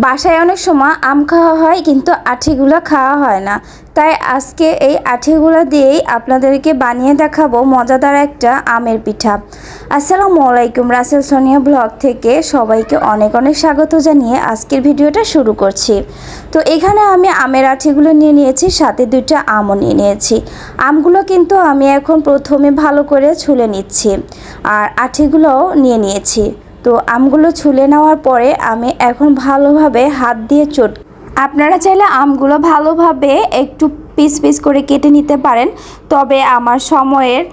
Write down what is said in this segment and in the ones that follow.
বাসায় অনেক সময় আম খাওয়া হয়, কিন্তু আঠিগুলো খাওয়া হয় না। তাই আজকে এই আঠিগুলো দিয়েই আপনাদেরকে বানিয়ে দেখাবো মজাদার একটা আমের পিঠা। আসসালামু আলাইকুম, রাসেল সোনিয়া ব্লগ থেকে সবাইকে অনেক অনেক স্বাগত জানিয়ে আজকের ভিডিওটা শুরু করছি। তো এখানে আমি আমের আঠিগুলো নিয়ে নিয়েছি, সাথে দুইটা আমও নিয়ে নিয়েছি। আমগুলো কিন্তু আমি এখন প্রথমে ভালো করে ছুলে নিচ্ছি, আর আঠিগুলোও নিয়ে নিয়েছি। তো আমগুলো ছুলে নেওয়ার পরে আমি এখন ভালোভাবে হাত দিয়ে চট আপনারা চাইলে আমগুলো ভালোভাবে একটু পিস পিস করে কেটে নিতে পারেন, তবে আমার সময়ের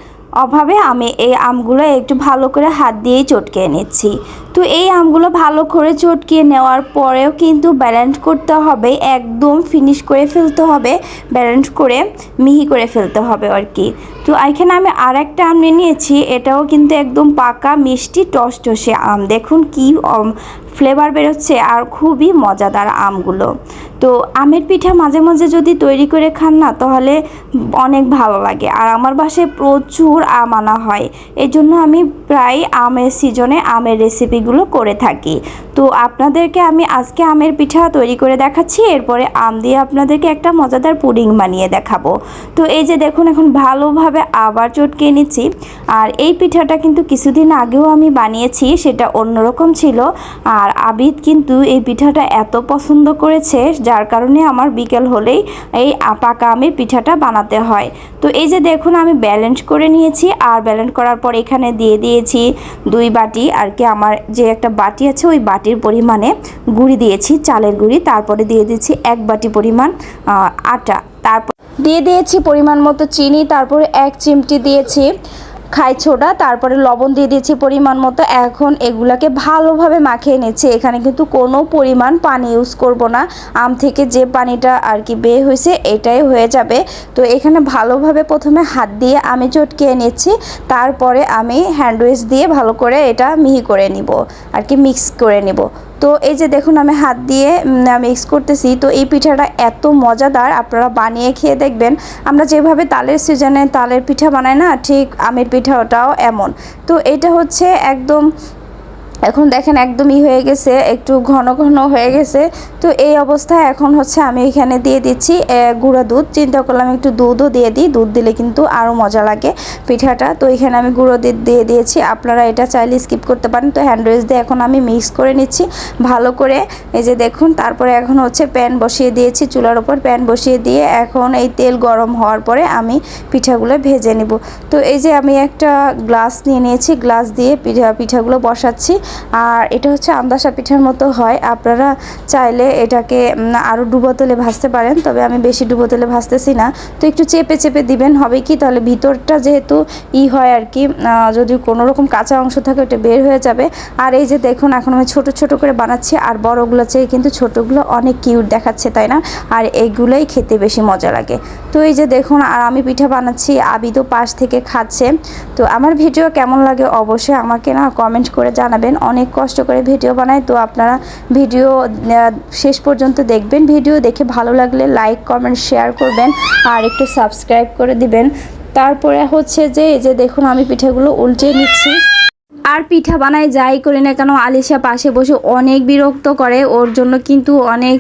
অভাবে আমি এই আমগুলো একটু ভালো করে হাত দিয়েই চটকে নিচ্ছি। তো এই আমগুলো ভালো করে চটকিয়ে নেওয়ার পরেও কিন্তু ব্যালেন্স করতে হবে, একদম ফিনিশ করে ফেলতে হবে ব্যালেন্স করে মিহি করে ফেলতে হবে আর কি। তো এখানে আমি আর একটা আম নিয়ে নিয়েছি, এটাও কিন্তু একদম পাকা মিষ্টি টস টসে আম। দেখুন কি ফ্লেভার বেরোচ্ছে আর খুবই মজাদার আমগুলো। তো আমের পিঠা মাঝে মাঝে যদি তৈরি করে খান না, তাহলে অনেক ভালো লাগে। আর আমার বাসায় প্রচুর আম আনা হয়। এই জন্য আমি প্রায় আমের সিজনে আমের রেসিপিগুলো করে থাকি। তো আপনাদেরকে আমি আজকে আমের পিঠা তৈরি করে দেখাচ্ছি, এরপরে আম দিয়ে আপনাদেরকে একটা মজাদার পুডিং বানিয়ে দেখাবো। তো এই যে দেখুন, এখন ভালোভাবে আবার চটকে নিচ্ছি। আর এই পিঠাটা কিন্তু কিছুদিন আগেও আমি বানিয়েছি, সেটা অন্যরকম ছিল। আর আবিদ কিন্তু এই পিঠাটা এত পছন্দ করেছে, যার কারণে আমার বিকেল হলেই এই পাকা আমের পিঠাটা বানাতে হয়। তো এই যে দেখুন, আমি ব্যালেন্স করে নিয়েছি আর ব্যালেন্স করার পর এখানে দিয়ে দিয়েছি দুই বাটি আর কি আমার যে একটা বাটি আছে, ওই বাটির পরিমাণে গুঁড়ি দিয়েছি, চালের গুঁড়ি। তারপরে দিয়ে দিয়েছি এক বাটি পরিমাণ আটা। তারপর দিয়ে দিয়েছি পরিমাণ মতো চিনি, তারপরে এক চিমটি দিয়েছি খাই ছোটা তারপরে লবণ দিয়ে দিয়েছি পরিমাণ মতো। এখন এগুলাকে ভালোভাবে মাখিয়ে নিচ্ছি। এখানে কিন্তু কোনো পরিমাণ পানি ইউজ করব না। আম থেকে যে পানিটা আর কি বের হয়েছে এটাই হয়ে যাবে। তো এখানে ভালোভাবে প্রথমে হাত দিয়ে আমি চটকিয়ে নিচ্ছি। তারপরে আমি হ্যান্ডউইচ দিয়ে ভালো করে এটা মিহি করে নিব। আর কি মিক্স করে নিব। তো এই যে দেখুন, আমি হাত দিয়ে মিক্স করতেছি। তো এই পিঠাটা এত মজাদার, আপনারা বানিয়ে খেয়ে দেখবেন। আমরা যেভাবে তালের সিজনে তালের পিঠা বানাই না, ঠিক আমের পিঠা ওটাও এমন। তো এটা হচ্ছে একদম এখন দেখেন একদমই হয়ে গেছে, একটু ঘন ঘন হয়ে গেছে। তো এই অবস্থায় এখন হচ্ছে আমি এখানে দিয়ে দিচ্ছি গুঁড়ো দুধ। চিন্তা করলাম একটু দুধও দিয়ে দিই, দুধ দিলে কিন্তু আরও মজা লাগে পিঠাটা। তো এখানে আমি গুঁড়ো দুধ দিয়ে দিয়েছি, আপনারা এটা চাইলে স্কিপ করতে পারেন। তো হ্যান্ড দিয়ে এখন আমি মিক্স করে নিচ্ছি, ভালো করে। এই যে দেখুন, তারপরে এখন হচ্ছে প্যান বসিয়ে দিয়েছি চুলার ওপর প্যান বসিয়ে দিয়ে এখন এই তেল গরম হওয়ার পরে আমি পিঠাগুলো ভেজে নিব। তো এই যে আমি একটা গ্লাস নিয়ে নিয়েছি গ্লাস দিয়ে পিঠা, পিঠাগুলো বসাচ্ছি। আর এটা হচ্ছে আন্দাসা পিঠার মতো হয়। আপনারা চাইলে এটাকে আরও ডুবো তেলে ভাজতে পারেন, তবে আমি বেশি ডুবো তেলে ভাজতেছি না। তো একটু চেপে চেপে দিবেন, হবে কি? তাহলে ভিতরটা যেহেতু ই হয় আর কি যদি কোনো রকম কাঁচা অংশ থাকে ওটা বের হয়ে যাবে। আর এই যে দেখুন, এখন আমি ছোট ছোট করে বানাচ্ছি, আর বড়গুলো চেয়ে কিন্তু ছোটোগুলো অনেক কিউট দেখাচ্ছে, তাই না? আর এইগুলোই খেতে বেশি মজা লাগে। তো এই যে দেখুন, আর আমি পিঠা বানাচ্ছি, আবিদও পাশ থেকে খাচ্ছে। তো আমার ভিডিও কেমন লাগে অবশ্যই আমাকে না কমেন্ট করে জানাবেন। অনেক কষ্ট করে ভিডিও বানাই তো আপনারা ভিডিও শেষ পর্যন্ত দেখবেন। ভিডিও দেখে ভালো লাগলে লাইক কমেন্ট শেয়ার করবেন আর একটু সাবস্ক্রাইব করে দিবেন। তারপরে হচ্ছে যে, এই যে দেখুন আমি পিঠেগুলো উল্টে নিচ্ছি। আর পিঠা বানায় যাই করি না কেন, আলিশা পাশে বসে অনেক বিরক্ত করে, ওর জন্য কিন্তু অনেক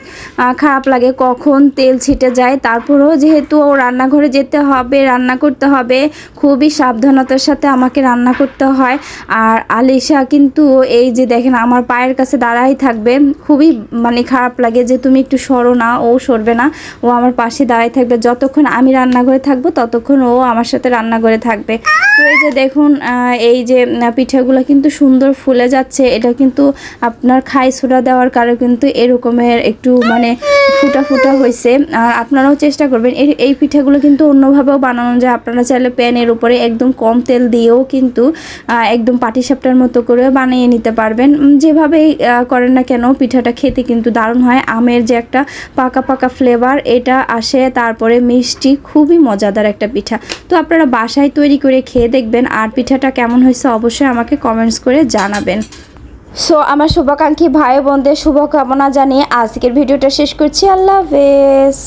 খারাপ লাগে কখন তেল ছিটে যায়। তারপরেও যেহেতু ও রান্নাঘরে যেতে হবে, রান্না করতে হবে, খুবই সাবধানতার সাথে আমাকে রান্না করতে হয়। আর আলিশা কিন্তু এই যে দেখেন, আমার পায়ের কাছে দাঁড়াই থাকবে, খুবই মানে খারাপ লাগে যে তুমি একটু সরো না, ও সরবে না, ও আমার পাশে দাঁড়াই থাকবে। যতক্ষণ আমি রান্নাঘরে থাকব, ততক্ষণ ও আমার সাথে রান্নাঘরে থাকবে। তো এই যে দেখুন এই যে পিঠাগুলো এগুলো কিন্তু সুন্দর ফুলে যাচ্ছে। এটা কিন্তু আপনার খাই সোডা দেওয়ার কারণে কিন্তু এরকমের একটু মানে ফুটা ফুটা হয়েছে। আর আপনারাও চেষ্টা করবেন। এই এই পিঠাগুলো কিন্তু অন্যভাবেও বানানো যায়। আপনারা চাইলে প্যানের উপরে একদম কম তেল দিয়েও কিন্তু একদম পাটিসাপটার মতো করে বানিয়ে নিতে পারবেন। যেভাবেই করেন না কেন পিঠাটা খেতে কিন্তু দারুণ হয়। আমের যে একটা পাকা পাকা ফ্লেভার, এটা আসে তারপরে মিষ্টি, খুবই মজাদার একটা পিঠা। তো আপনারা বাসায় তৈরি করে খেয়ে দেখবেন। আর পিঠাটা কেমন হয়েছে অবশ্যই আমাকে কমেন্টস করে জানাবেন। সো আমার শুভাকাঙ্ক্ষী ভাই বোনদের শুভকামনা জানিয়ে আজকের ভিডিওটা শেষ করছি। আল্লাহ হাফেজ।